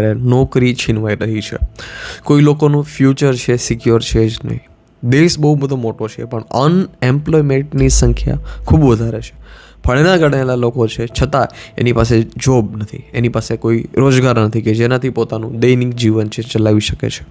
નોકરી છીનવાઈ રહી છે. કોઈ લોકોનું ફ્યુચર છે સિક્યોર છે જ નહીં. દેશ બહુ બધો મોટો છે, પણ અનએમ્પ્લોયમેન્ટની સંખ્યા ખૂબ વધારે છે. ભણેલા ગણેલા લોકો છે, છતાં એની પાસે જોબ નથી. એની પાસે કોઈ રોજગાર નથી કે જેનાથી પોતાનું દૈનિક જીવન છે, ચલાવી શકે છે.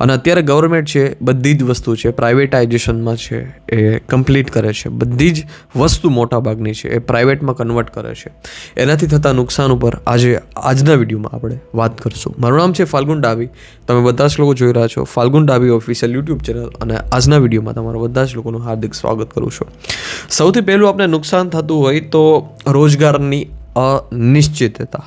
અને અત્યારે ગવર્મેન્ટ છે, બધી જ વસ્તુ છે પ્રાઇવેટાઇઝેશનમાં છે, એ કમ્પ્લીટ કરે છે. બધી જ વસ્તુ મોટાભાગની છે, એ પ્રાઇવેટમાં કન્વર્ટ કરે છે. એનાથી થતા નુકસાન ઉપર આજે, આજના વિડીયોમાં આપણે વાત કરીશું. મારું નામ છે ફાલ્ગુન ડાબી. તમે બધા જ લોકો જોઈ રહ્યા છો ફાલ્ગુન ડાબી ઓફિશિયલ યુટ્યુબ ચેનલ અને આજના વિડીયોમાં તમારા બધા જ લોકોનું હાર્દિક સ્વાગત કરું છું. સૌથી પહેલું આપણે નુકસાન થતું હોય તો રોજગારની અનિશ્ચિતતા.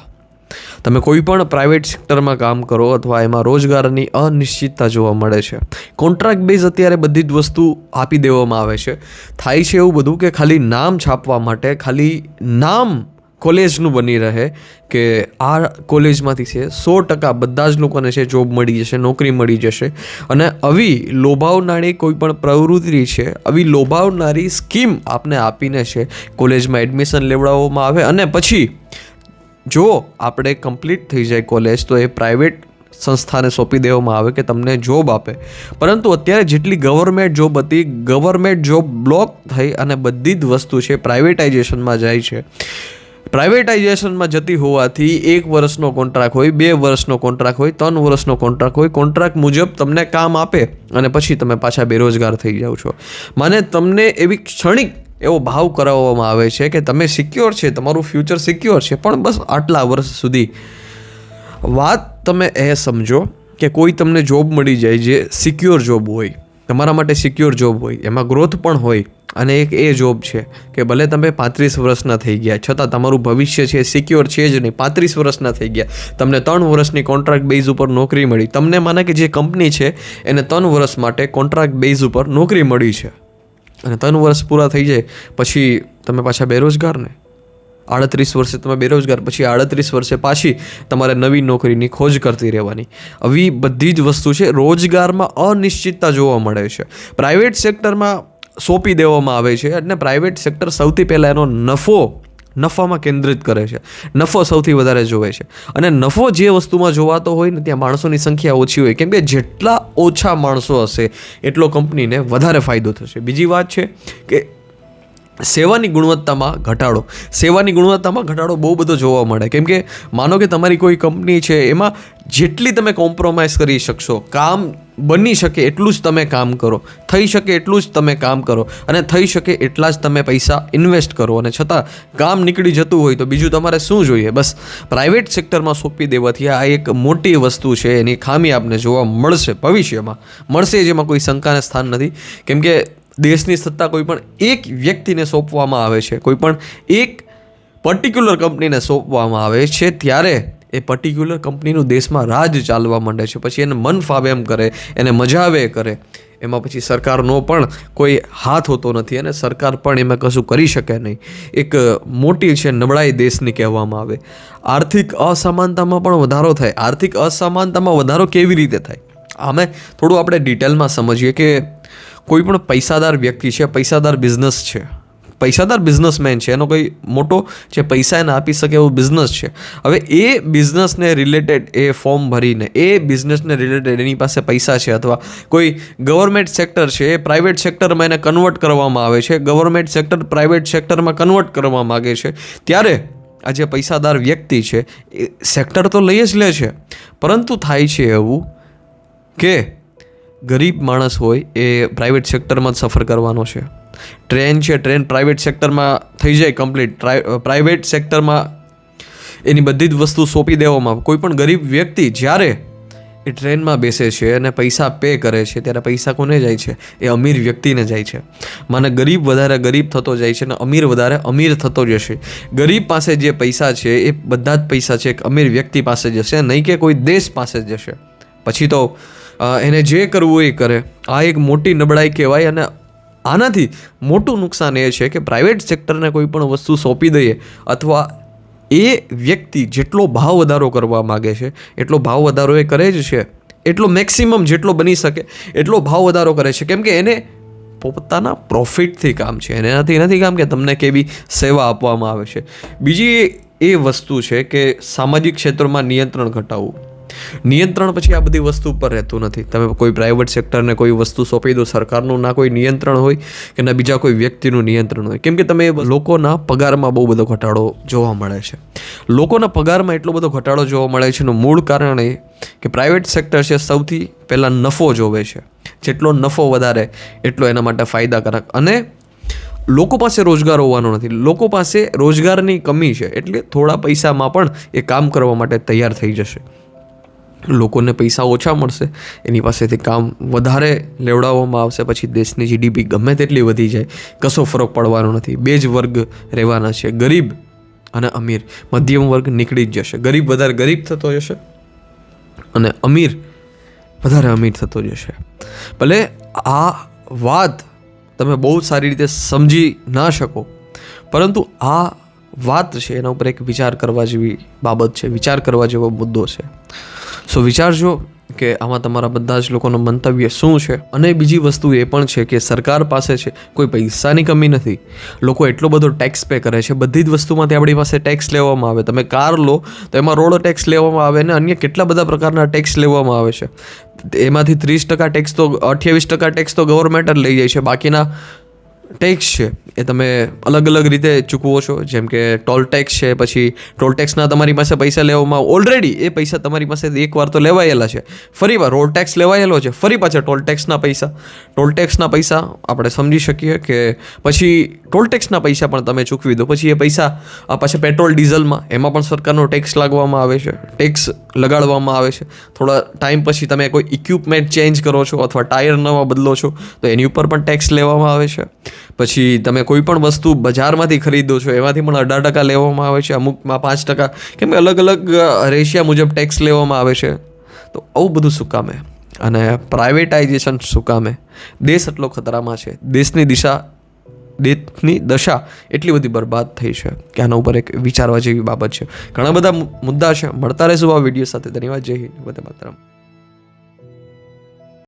તમે કોઈ પણ પ્રાઇવેટ સેક્ટરમાં કામ કરો અથવા એમાં રોજગારની અનિશ્ચિતતા જોવા મળે છે. કોન્ટ્રાક્ટ બેઝ અત્યારે બધી જ વસ્તુ આપી દેવામાં આવે છે. થાય છે એવું બધું કે ખાલી નામ છાપવા માટે, ખાલી નામ કોલેજનું બની રહે કે આ કોલેજમાંથી છે, સો ટકા બધા જ લોકોને છે જોબ મળી જશે, નોકરી મળી જશે. અને આવી લોભાવનારી કોઈ પણ પ્રવૃત્તિ છે, આવી લોભાવનારી સ્કીમ આપને આપીને છે, કોલેજમાં એડમિશન લેવડાવવામાં આવે અને પછી જો આપણે કમ્પ્લીટ થઈ જાય કોલેજ તો એ પ્રાઇવેટ સંસ્થાને સોંપી દેવામાં આવે કે તમને જોબ આપે. પરંતુ અત્યારે જેટલી ગવર્મેન્ટ જોબ હતી ગવર્મેન્ટ જોબ બ્લોક થઈ અને બધી જ વસ્તુ છે પ્રાઇવેટાઇઝેશનમાં જાય છે. પ્રાઇવેટાઇઝેશનમાં જતી હોવાથી એક વર્ષનો કોન્ટ્રાક્ટ હોય, બે વર્ષનો કોન્ટ્રાક્ટ હોય, ત્રણ વર્ષનો કોન્ટ્રાક્ટ હોય કોન્ટ્રાક્ટ મુજબ તમને કામ આપે અને પછી તમે પાછા બેરોજગાર થઈ જાઓ છો. મને તમને એવી ક્ષણિક એવો ભાવ કરાવવામાં આવે છે કે તમે સિક્યોર છે, તમારું ફ્યુચર સિક્યોર છે, પણ બસ આટલા વર્ષ સુધી વાત તમે એ સમજો કે કોઈ તમને જોબ મળી જાય જે સિક્યોર જોબ હોય, તમારા માટે સિક્યોર જોબ હોય, એમાં ગ્રોથ પણ હોય અને એક એ જોબ છે કે ભલે તમે પાંત્રીસ વર્ષના થઈ ગયા, છતાં તમારું ભવિષ્ય છે સિક્યોર છે જ નહીં. પાંત્રીસ વર્ષના થઈ ગયા. તમને ત્રણ વર્ષની કોન્ટ્રાક્ટ બેઝ ઉપર નોકરી મળી. તમને માને કે જે કંપની છે, એને ત્રણ વર્ષ માટે કોન્ટ્રાક્ટ બેઝ ઉપર નોકરી મળી છે. અને ત્રણ વર્ષ પૂરા થઈ જાય, પછી તમે પાછા બેરોજગાર ને આડત્રીસ વર્ષે તમે બેરોજગાર, પછી આડત્રીસ વર્ષે પાછી તમારે નવી નોકરીની ખોજ કરતી રહેવાની. આવી બધી જ વસ્તુ છે, રોજગારમાં અનિશ્ચિતતા જોવા મળે છે. પ્રાઇવેટ સેક્ટરમાં સોંપી દેવામાં આવે છે અને પ્રાઇવેટ સેક્ટર સૌથી પહેલાં એનો નફો નફામાં કેન્દ્રિત કરે છે. નફો સૌથી વધારે જોવે છે. અને નફો જે વસ્તુમાં જોવાતો હોય ને ત્યાં માણસોની સંખ્યા ઓછી હોય. કેમ કે જેટલા ઓછા માણસો હશે, એટલો કંપનીને વધારે ફાયદો થશે. બીજી વાત છે કે સેવાની ગુણવત્તામાં ઘટાડો. સેવાની ગુણવત્તામાં ઘટાડો બહુ બધો જોવા મળે. કેમ કે માનો કે તમારી કોઈ કંપની છે, એમાં જેટલી તમે કોમ્પ્રોમાઇઝ કરી શકશો, કામ બની શકે એટલું જ તમે કામ કરો, થઈ શકે એટલું જ તમે કામ કરો અને થઈ શકે એટલા જ તમે પૈસા ઇન્વેસ્ટ કરો અને છતાં કામ નીકળી જતું હોય તો બીજું તમારે શું જોઈએ? બસ પ્રાઇવેટ સેક્ટરમાં સોંપી દેવાથી આ એક મોટી વસ્તુ છે, એની ખામી આપને જોવા મળશે ભવિષ્યમાં. મળશે જેમાં કોઈ શંકાને સ્થાન નથી. કેમ કે દેશની સત્તા કોઈ પણ એક વ્યક્તિને સોંપવામાં આવે છે, કોઈ પણ એક પર્ટિક્યુલર કંપનીને સોંપવામાં આવે છે, ત્યારે એ પર્ટિક્યુલર કંપનીનું દેશમાં રાજ ચાલવા માંડે છે. પછી એને મન ફાવે એમ કરે, એને મજા આવે કરે. એમાં પછી સરકારનો પણ કોઈ હાથ હોતો નથી અને સરકાર પણ એમાં કશું કરી શકે નહીં. એક મોટી છે નબળાઈ દેશની કહેવામાં આવે. આર્થિક અસમાનતામાં પણ વધારો થાય. આર્થિક અસમાનતામાં વધારો કેવી રીતે થાય? આમે થોડું આપણે ડિટેલમાં સમજીએ કે કોઈ પણ પૈસાદાર વ્યક્તિ છે, પૈસાદાર બિઝનેસ છે. પૈસાદાર બિઝનેસમેન છે. એનો કોઈ મોટો જે પૈસા એને આપી શકે એવો બિઝનેસ છે. હવે એ બિઝનેસને રિલેટેડ એ ફોર્મ ભરીને, એ બિઝનેસને રિલેટેડ એની પાસે પૈસા છે અથવા કોઈ ગવર્મેન્ટ સેક્ટર છે, એ પ્રાઇવેટ સેક્ટરમાં એને કન્વર્ટ કરવામાં આવે છે. ગવર્મેન્ટ સેક્ટર પ્રાઇવેટ સેક્ટરમાં કન્વર્ટ કરવા માગે છે. ત્યારે આ જે પૈસાદાર વ્યક્તિ છે, એ સેક્ટર તો લઈ જ લે છે. પરંતુ થાય છે એવું કે ગરીબ માણસ હોય એ પ્રાઇવેટ સેક્ટરમાં જ સફર કરવાનો છે. ટ્રેન છે, ટ્રેન પ્રાઇવેટ સેક્ટરમાં થઈ જાય કમ્પ્લીટ પ્રાઇવેટ સેક્ટરમાં એની બધી જ વસ્તુ સોંપી દેવામાં. કોઈ પણ ગરીબ વ્યક્તિ જ્યારે એ ટ્રેનમાં બેસે છે અને પૈસા પે કરે છે, ત્યારે પૈસા કોને જાય છે? એ અમીર વ્યક્તિને જાય છે. મને ગરીબ વધારે ગરીબ થતો જાય છે અને અમીર વધારે અમીર થતો જશે. ગરીબ પાસે જે પૈસા છે, એ બધા જ પૈસા છે, એક અમીર વ્યક્તિ પાસે જશે નહીં કે કોઈ દેશ પાસે જશે. પછી તો એને જે કરવું એ કરે. આ એક મોટી નબળાઈ કહેવાય અને આનાથી મોટું નુકસાન એ છે કે પ્રાઇવેટ સેક્ટરને કોઈ પણ વસ્તુ સોંપી દઈએ અથવા એ વ્યક્તિ જેટલો ભાવ વધારો કરવા માગે છે, એટલો ભાવ વધારો એ કરે જ છે, એટલો મેક્સિમમ જેટલો બની શકે, એટલો ભાવ વધારો કરે છે. કેમ કે એને પોતાના પ્રોફિટથી કામ છે, એને એનાથી નથી કામ કે તમને કેવી સેવા આપવામાં આવે છે. બીજી એ વસ્તુ છે કે સામાજિક ક્ષેત્રમાં નિયંત્રણ ઘટાડવું. નિયંત્રણ પછી આ બધી વસ્તુ પર રહેતું નથી. તમે કોઈ પ્રાઇવેટ સેક્ટરને કોઈ વસ્તુ સોંપી દો, સરકારનું ના કોઈ નિયંત્રણ હોય કે ના બીજા કોઈ વ્યક્તિનું નિયંત્રણ હોય. કેમ કે તમે લોકોના પગારમાં બહુ બધો ઘટાડો જોવા મળે છે. લોકોના પગારમાં એટલો બધો ઘટાડો જોવા મળે છે એનું મૂળ કારણ એ કે પ્રાઇવેટ સેક્ટર છે સૌથી પહેલાં નફો જોવે છે. જેટલો નફો વધારે, એટલો એના માટે ફાયદાકારક. અને લોકો પાસે રોજગાર હોવાનો નથી. લોકો પાસે રોજગારની કમી છે. એટલે થોડા પૈસામાં પણ એ કામ કરવા માટે તૈયાર થઈ જશે. લોકોને પૈસા ઓછા મળશે, એની પાસેથી કામ વધારે લેવડાવવામાં આવશે, પછી દેશની જીડીપી ગમે તેટલી વધી જાય, કશો ફરક પડવાનો નથી. બે જ વર્ગ રહેવાના છે, ગરીબ અને અમીર. મધ્યમ વર્ગ નીકળી જ જશે. ગરીબ વધારે ગરીબ થતો જશે અને અમીર વધારે અમીર થતો જશે. ભલે આ વાત તમે બહુ સારી રીતે સમજી ના શકો, પરંતુ આ વાત છે, એના ઉપર એક વિચાર કરવા જેવી બાબત છે, વિચાર કરવા જેવો મુદ્દો છે. સો વિચારજો કે આમાં તમારા બધા જ લોકોનો મંતવ્ય શું છે? અને બીજી વસ્તુ એ પણ છે કે સરકાર પાસે છે કોઈ પૈસાની કમી નથી. લોકો એટલો બધો ટેક્સ પે કરે છે. બધી જ વસ્તુમાંથી આપણી પાસે ટેક્સ લેવામાં આવે. તમે કાર લો, તો એમાં રોડ ટેક્સ લેવામાં આવે ને અન્ય કેટલા બધા પ્રકારના ટેક્સ લેવામાં આવે છે. એમાંથી ત્રીસ ટકા ટેક્સ તો અઠ્યાવીસ ટકા ટેક્સ તો ગવર્મેન્ટ જ લઈ જાય છે. બાકીના ટેક્સ છે, એ તમે અલગ અલગ રીતે ચૂકવો છો. જેમ કે ટોલ ટેક્સ છે, પછી ટોલ ટેક્સના તમારી પાસે પૈસા લેવામાં ઓલરેડી એ પૈસા તમારી પાસે એકવાર તો લેવાયેલા છે. ફરી વાર રોડ ટેક્સ લેવાયેલો છે, ફરી પાછા ટોલ ટેક્સના પૈસા. ટોલ ટેક્સના પૈસા આપણે સમજી શકીએ કે પછી ટોલ ટેક્સના પૈસા પણ તમે ચૂકવી દો. પછી એ પૈસા પાછા પેટ્રોલ, ડીઝલમાં, એમાં પણ સરકારનો ટેક્સ લાગવામાં આવે છે. ટેક્સ લગાડવામાં આવે છે. થોડા ટાઈમ પછી તમે કોઈ ઇક્વિપમેન્ટ ચેન્જ કરો છો અથવા ટાયર નવા બદલો છો, તો એની ઉપર પણ ટેક્સ લેવામાં આવે છે. પછી તમે કોઈ પણ વસ્તુ બજારમાંથી ખરીદો છો, એમાંથી પણ અઢાર ટકા લેવામાં આવે છે, અમુકમાં પાંચ ટકા, કેમ કે અલગ અલગ રેશિયા મુજબ ટેક્સ લેવામાં આવે છે. તો આવું બધું શું કામે? અને પ્રાઇવેટાઇઝેશન શું કામે? દેશ એટલો ખતરામાં છે, દેશની દિશા, દેશની દશા એટલી બધી બરબાદ થઈ છે, કે આના ઉપર એક વિચારવા જેવી બાબત છે. ઘણા બધા મુદ્દા છે, મળતા રહેશું આ વીડિયો સાથે, ધન્યવાદ, જય હિન્દ, વંદે માતરમ.